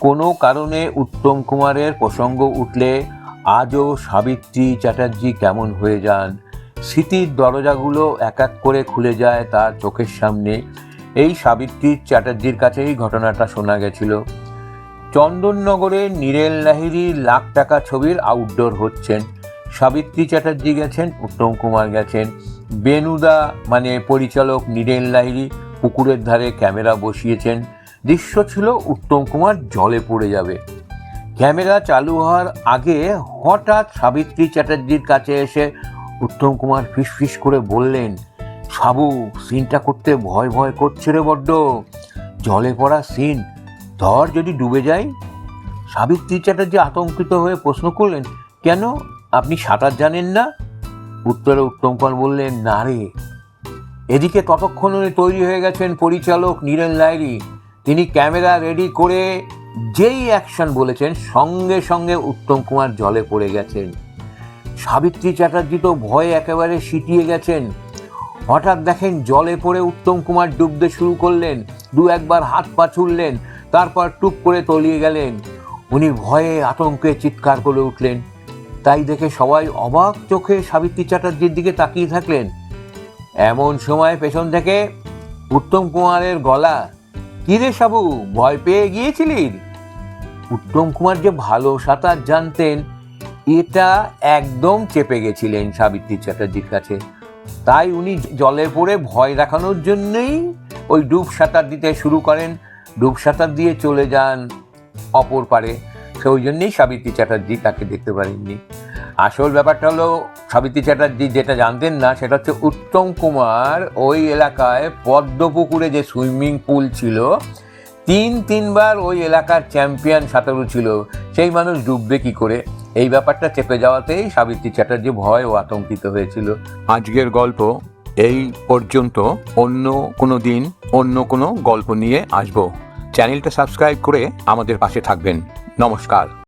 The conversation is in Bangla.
কোনো কারণে উত্তম কুমারের প্রসঙ্গ উঠলে আজও সাবিত্রী চ্যাটার্জি কেমন হয়ে যান? স্মৃতির দরজাগুলো এক এক করে খুলে যায় তার চোখের সামনে। এই সাবিত্রী চ্যাটার্জির কাছেই ঘটনাটা শোনা গেছিল। চন্দননগরে নীরেল লাহিরি লাখ টাকা ছবির আউটডোর হচ্ছেন। সাবিত্রী চ্যাটার্জি গেছেন, উত্তম কুমার গেছেন। বেনুদা মানে পরিচালক নীরেন লাহিরি পুকুরের ধারে ক্যামেরা বসিয়েছেন। দৃশ্য ছিল উত্তম কুমার জলে পড়ে যাবে। ক্যামেরা চালু হওয়ার আগে হঠাৎ সাবিত্রী চ্যাটার্জির কাছে এসে উত্তম কুমার ফিসফিস করে বললেন, সাবু, সিনটা করতে ভয় ভয় করছে রে বড্ড। জলে পড়া সিন, ধর যদি ডুবে যাই। সাবিত্রী চ্যাটার্জি আতঙ্কিত হয়ে প্রশ্ন করলেন, কেন? আপনি সাঁতার জানেন না? উত্তরে উত্তম কুমার বললেন, না রে। এদিকে ততক্ষণে তৈরি হয়ে গেছেন পরিচালক নীরেন লাইরি তিনি ক্যামেরা রেডি করে যেই অ্যাকশন বলেছেন, সঙ্গে সঙ্গে উত্তম কুমার জলে পড়ে গেছেন। সাবিত্রী চ্যাটার্জি তো ভয়ে একেবারে সিটিয়ে গেছেন। হঠাৎ দেখেন জলে পড়ে উত্তম কুমার ডুবতে শুরু করলেন, দু একবার হাত পা ছুড়লেন, তারপর টুপ করে তলিয়ে গেলেন। উনি ভয়ে আতঙ্কে চিৎকার করে উঠলেন। তাই দেখে সবাই অবাক চোখে সাবিত্রী চ্যাটার্জির দিকে তাকিয়ে থাকলেন। এমন সময় পেছন থেকে উত্তম কুমারের গলা কিরে সাবু? ভয় পেয়ে গিয়েছিলি? উত্তম কুমার যে ভালো সাঁতার জানতেন, এটা একদম চেপে গেছিলেন সাবিত্রী চ্যাটার্জির কাছে। তাই উনি জলে পড়ে ভয় দেখানোর জন্যই ওই ডুব সাঁতার দিতে শুরু করেন। ডুব সাঁতার দিয়ে চলে যান অপর পারে। সেই জন্যেই সাবিত্রী চ্যাটার্জি তাকে দেখতে পারেননি। আসল ব্যাপারটা হলো সাবিত্রী চ্যাটার্জি যেটা জানতেন না, সেটা হচ্ছে উত্তম কুমার ওই এলাকায় পদ্মপুকুরে যে সুইমিং পুল ছিল, তিন তিনবার ওই এলাকার চ্যাম্পিয়ন সাঁতারু ছিল। সেই মানুষ ডুববে কি করে? এই ব্যাপারটা চেপে যাওয়াতেই সাবিত্রী চ্যাটার্জি ভয় ও আতঙ্কিত হয়েছিল। আজকের গল্প এই পর্যন্ত। অন্য কোনো দিন অন্য কোনো গল্প নিয়ে আসব। চ্যানেলটা সাবস্ক্রাইব করে আমাদের পাশে থাকবেন। নমস্কার।